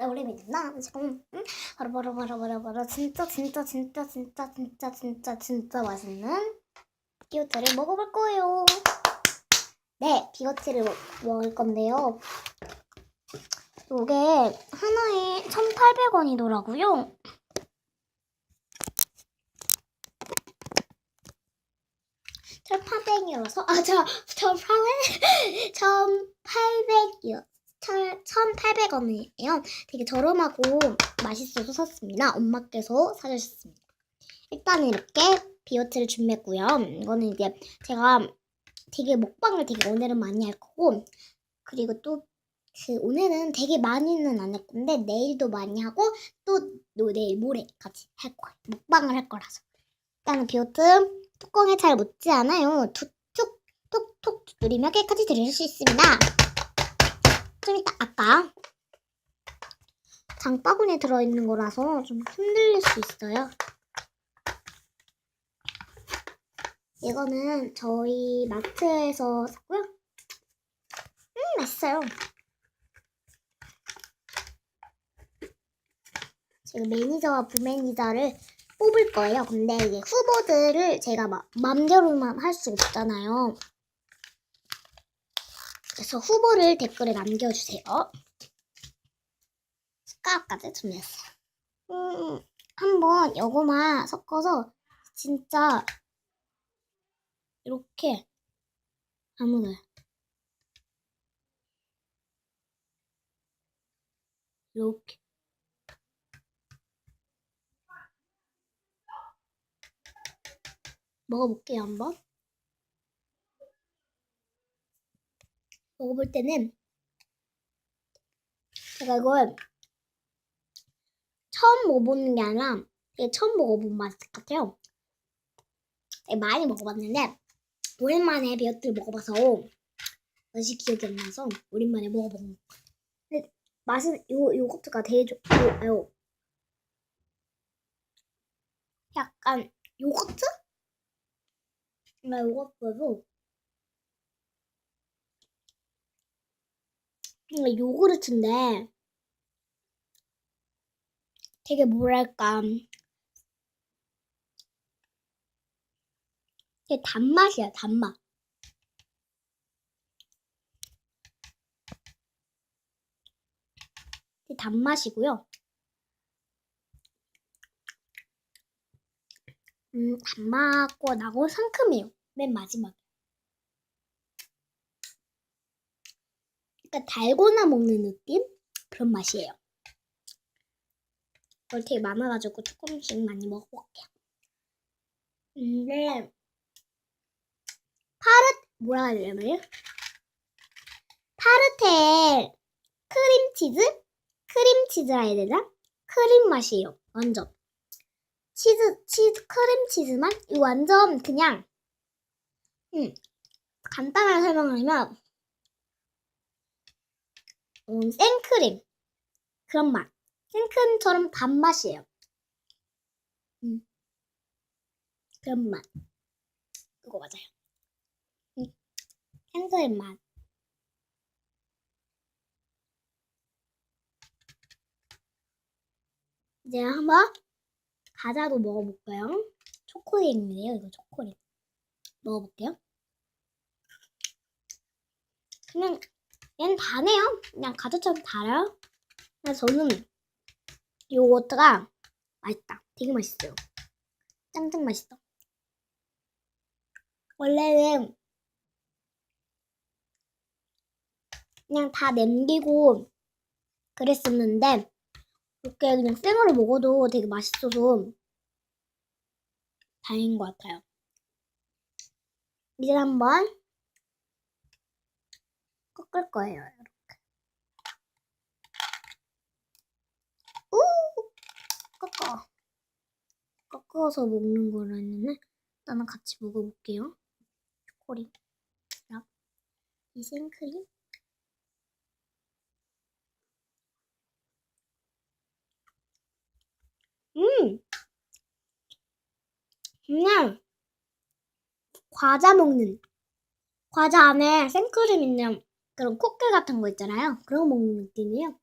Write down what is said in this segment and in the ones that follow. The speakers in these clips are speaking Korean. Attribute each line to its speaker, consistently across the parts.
Speaker 1: 나 원래 믿나? 뭐 지금 바로 바로 바로 바로 바로 진짜 진짜 진짜 진짜 진짜 진짜 진짜 맛있는 비오트를 먹어볼 거예요. 네, 비거티를 먹을 건데요. 요게 하나에 1,800원이더라고요. 1,800이어서 아, 저, 저 방에 1,800이었어 1,800원이에요. 되게 저렴하고 맛있어서 샀습니다. 엄마께서 사주셨습니다. 일단 이렇게 비오트를 준비했고요. 이거는 이제 제가 되게 먹방을 되게 오늘은 많이 할 거고 그리고 또 그 오늘은 되게 많이는 안 할 건데 내일도 많이 하고 또, 내일 모레까지 할 거예요. 먹방을 할 거라서. 일단은 비오트 뚜껑에 잘 묻지 않아요. 툭툭 톡톡 누리며 깨끗이 들으실 수 있습니다. 좀 이따 아까 장바구니에 들어있는 거라서 좀 흔들릴 수 있어요. 이거는 저희 마트에서 샀고요. 음, 맛있어요. 지금 매니저와 부매니저를 뽑을 거예요. 근데 이게 후보들을 제가 막 맘대로만 할 수 없잖아요. 그래서 후보를 댓글에 남겨주세요. 숟가락까지 준비했어요. 음, 한번 요거만 섞어서 진짜 이렇게 아무나 이렇게 먹어볼게요 한번 먹어볼 때는 제가 이걸 처음 먹어보는 게 아니라 되게 처음 먹어본 맛 같아요. 되게 많이 먹어봤는데 오랜만에 비어트를 먹어봐서 맛이 기억이 안 나서 오랜만에 먹어본 것 같아요. 근데 맛은 요, 요거트가 되게 좋고 약간 요거트? 나 요거트도 뭔가 요구르트인데 되게 뭐랄까 되게 단맛이야 단맛. 되게 단맛이고요. 음 단맛과 나고 상큼해요. 맨 마지막에 약간 달고나 먹는 느낌? 그런 맛이에요. 이걸 되게 많아가지고 조금씩 많이 먹어볼게요. 근데 파르 뭐라 해야 되나? 파르테 크림치즈? 크림치즈라 해야 되나? 크림 맛이에요. 완전. 치즈, 치즈, 크림치즈만? 이거 완전 그냥, 음, 간단하게 설명하면, 음, 생크림. 그런 맛. 생크림처럼 단맛이에요. 음. 그런 맛. 그거 맞아요. 음. 생크림 맛. 이제 한번 과자도 먹어볼까요? 초코링이에요. 이거 초코링. 먹어볼게요. 그냥 얘는 다네요. 그냥 과자처럼 달아요. 그래서 저는 요거트가 맛있다. 되게 맛있어요. 짱짱 맛있어. 원래는 그냥 다 남기고 그랬었는데 이렇게 그냥 생으로 먹어도 되게 맛있어서 다행인 것 같아요. 이제 한번 꺾을 거예요. 이렇게. 우! 꺾어. 꺾어서 먹는 거라는 나는 같이 먹어볼게요. 초코리. 이 생크림. 음! 그냥 과자 먹는 과자 안에 생크림 있는 그런 쿠키 같은 거 있잖아요. 그런 거 먹는 느낌이에요.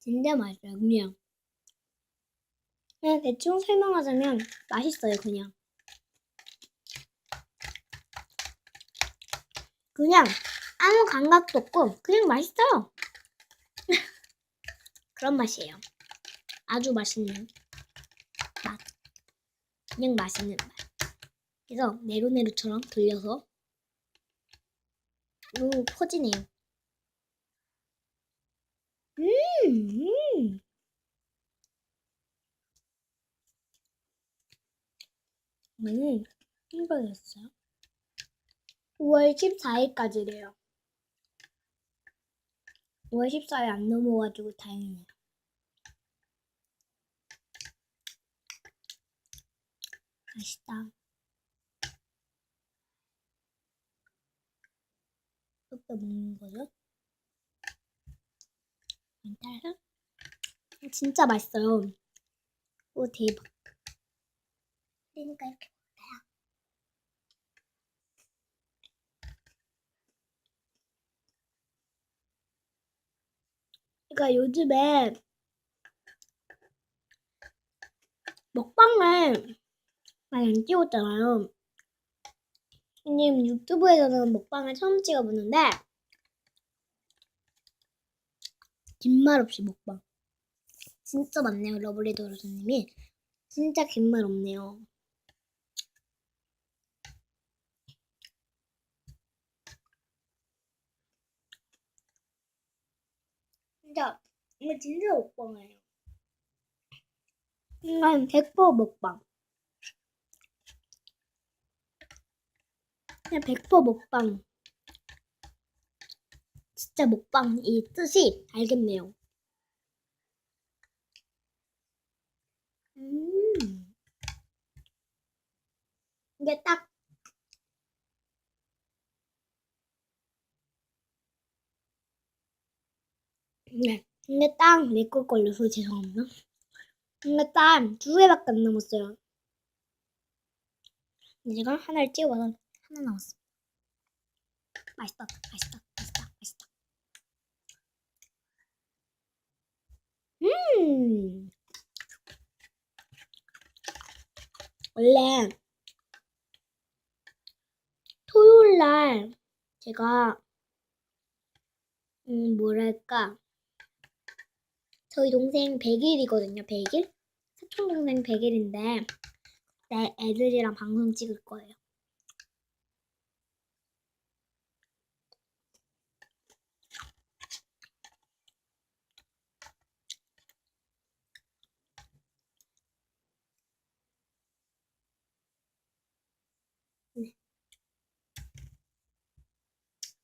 Speaker 1: 진짜 맛있어요. 그냥. 그냥 대충 설명하자면 맛있어요. 그냥. 그냥 아무 감각도 없고 그냥 맛있어요. 그런 맛이에요. 아주 맛있는 맛. 그냥 맛있는 맛. 그래서 네로네로처럼 돌려서 오 퍼지네요. 음, 음. 음, 힘들었어요. 5월 14일까지래요. 5월 14일 안 넘어가지고 다행이네요. 맛있다. 이렇게 먹는 거죠? 따라서 진짜 맛있어요. 오 대박. 그러니까 이렇게 먹어요. 그러니까 요즘에 먹방을 많이 안 찍었잖아요. 왜냐면 유튜브에서는 먹방을 처음 찍어보는데 긴 말 없이 먹방. 진짜 많네요, 러블리 도로스님이. 진짜 긴 말 없네요. 진짜, 이거 진짜 먹방이에요. 이건 100% 먹방. 그냥 100% 먹방. 진짜 먹방 이 뜻이 알겠네요. 음. 이게 딱 네. 근데 딱내걸 걸려서 죄송합니다. 근데 딱두 개밖에 안 남았어요. 제가 하나를 찍어봐서 하나 남았어. 맛있다, 맛있다, 맛있다. 음. 원래 토요일 날 제가 음 뭐랄까 저희 동생 100일이거든요. 100일? 사촌 동생 100일인데 그때 애들이랑 방송 찍을 거예요.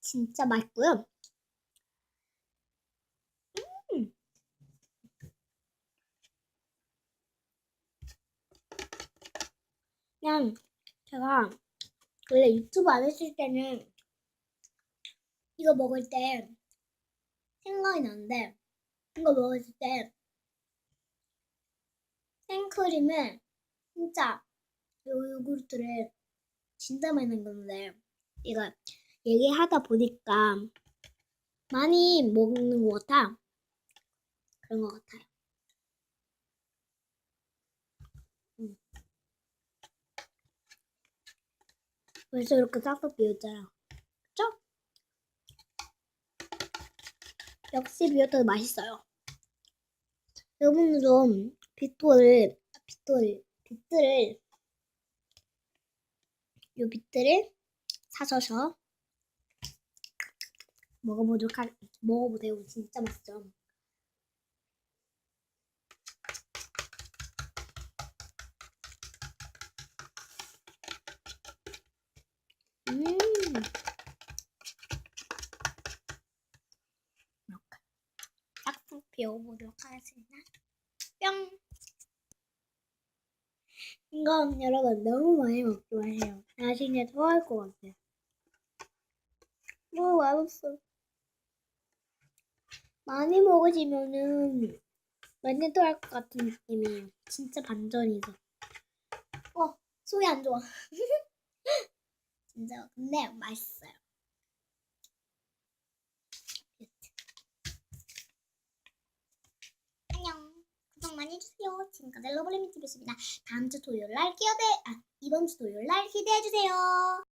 Speaker 1: 진짜 맛있고요. 음. 그냥 제가 원래 유튜브 안 했을 때는 이거 먹을 때 생각이 나는데 이거 먹었을 때 생크림을 진짜 요 요구르트를 넣은 건데 이거 얘기하다 보니까 많이 먹는 것 같아. 그런 것 같아요. 음. 벌써 이렇게 싹싹 비었잖아. 그쵸? 역시 비어도 맛있어요. 여러분들도 빅토를, 빅토를, 비트를, 요 비트를 사셔서 먹어보도록 하, 먹어보세요. 진짜 맛있죠. 음. 이렇게 싹싹 비워보도록 하겠습니다. 뿅. 이건 여러분 너무 많이 먹지 마세요. 나중에 토할 것 같아요. 너무 맛없어. 많이 먹으시면은 완전 토할 것 같은 느낌이에요. 진짜 반전이죠. 어, 속이 안 좋아. 진짜 근데 맛있어요. 해주세요. 지금까지 러블리미 TV였습니다. 다음 주 토요일 날 기대, 아, 이번 주 토요일 날 기대해주세요.